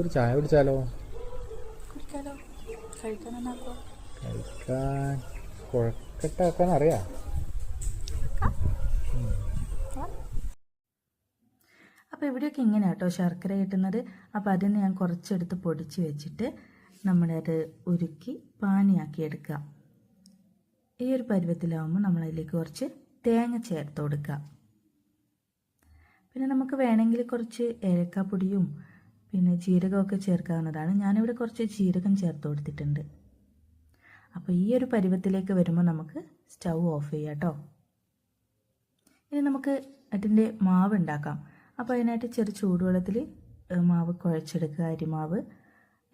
ഒരു ചായ കുടിച്ചാലോ? കഴിക്കാൻ കുഴക്കട്ടാക്കാൻ അറിയാം അപ്പോൾ ഇവിടെയൊക്കെ ഇങ്ങനെ കേട്ടോ ശർക്കര കിട്ടുന്നത്. അപ്പോൾ അതിന് ഞാൻ കുറച്ചെടുത്ത് പൊടിച്ച് വെച്ചിട്ട് നമ്മുടെ അത് ഉരുക്കി പാനിയാക്കി എടുക്കുക. ഈ ഒരു പരുവത്തിലാവുമ്പോൾ നമ്മളതിലേക്ക് കുറച്ച് തേങ്ങ ചേർത്ത് കൊടുക്കുക. പിന്നെ നമുക്ക് വേണമെങ്കിൽ കുറച്ച് ഏലക്കാപ്പൊടിയും പിന്നെ ജീരകമൊക്കെ ചേർക്കാവുന്നതാണ്. ഞാനിവിടെ കുറച്ച് ജീരകം ചേർത്ത് കൊടുത്തിട്ടുണ്ട്. അപ്പോൾ ഈ ഒരു പരുവത്തിലേക്ക് വരുമ്പോൾ നമുക്ക് സ്റ്റൗ ഓഫ് ചെയ്യാം കേട്ടോ. ഇനി നമുക്ക് അതിന്റെ മാവ് ഉണ്ടാക്കാം. അപ്പോൾ അതിനായിട്ട് ചെറു ചൂടുവെള്ളത്തിൽ മാവ് കുഴച്ചെടുക്കുക അരിമാവ്.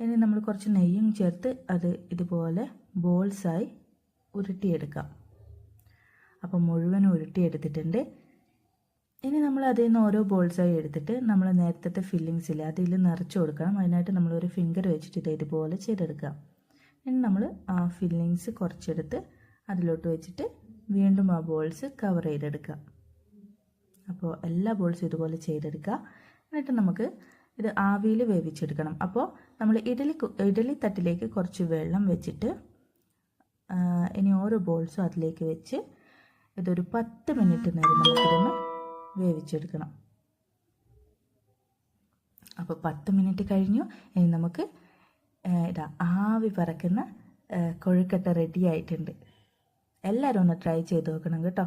ഇനി നമ്മൾ കുറച്ച് നെയ്യും ചേർത്ത് അത് ഇതുപോലെ ബോൾസായി ഉരുട്ടിയെടുക്കാം. അപ്പോൾ മുഴുവൻ ഉരുട്ടിയെടുത്തിട്ടുണ്ട്. ഇനി നമ്മൾ അതിൽ നിന്ന് ഓരോ ബോൾസായി എടുത്തിട്ട് നമ്മൾ നേരത്തെ ഫില്ലിങ്സ് അതിൽ നിറച്ച് കൊടുക്കണം. അതിനായിട്ട് ഒരു ഫിംഗർ വെച്ചിട്ട് ഇത് ഇതുപോലെ ചെയ്തെടുക്കാം ഇനി നമ്മൾ ആ ഫില്ലിങ്സ് കുറച്ചെടുത്ത് അതിലോട്ട് വെച്ചിട്ട് വീണ്ടും ആ ബോൾസ് കവർ ചെയ്തെടുക്കുക. അപ്പോൾ എല്ലാ ബോൾസും ഇതുപോലെ ചെയ്തെടുക്കുക. എന്നിട്ട് നമുക്ക് ഇത് ആവിയിൽ വേവിച്ചെടുക്കണം. അപ്പോൾ നമ്മൾ ഇഡലി ഇഡലി തട്ടിലേക്ക് കുറച്ച് വെള്ളം വെച്ചിട്ട് ഇനി ഓരോ ബോൾസും അതിലേക്ക് വെച്ച് ഇതൊരു പത്ത് മിനിറ്റ് നേരം നമുക്കിതൊന്ന് വേവിച്ചെടുക്കണം. അപ്പോൾ പത്ത് മിനിറ്റ് കഴിഞ്ഞു. ഇനി നമുക്ക് ഇതാ ആവി പറക്കുന്ന കൊഴുക്കട്ട റെഡി ആയിട്ടുണ്ട്. എല്ലാവരും ഒന്ന് ട്രൈ ചെയ്ത് നോക്കണം കേട്ടോ.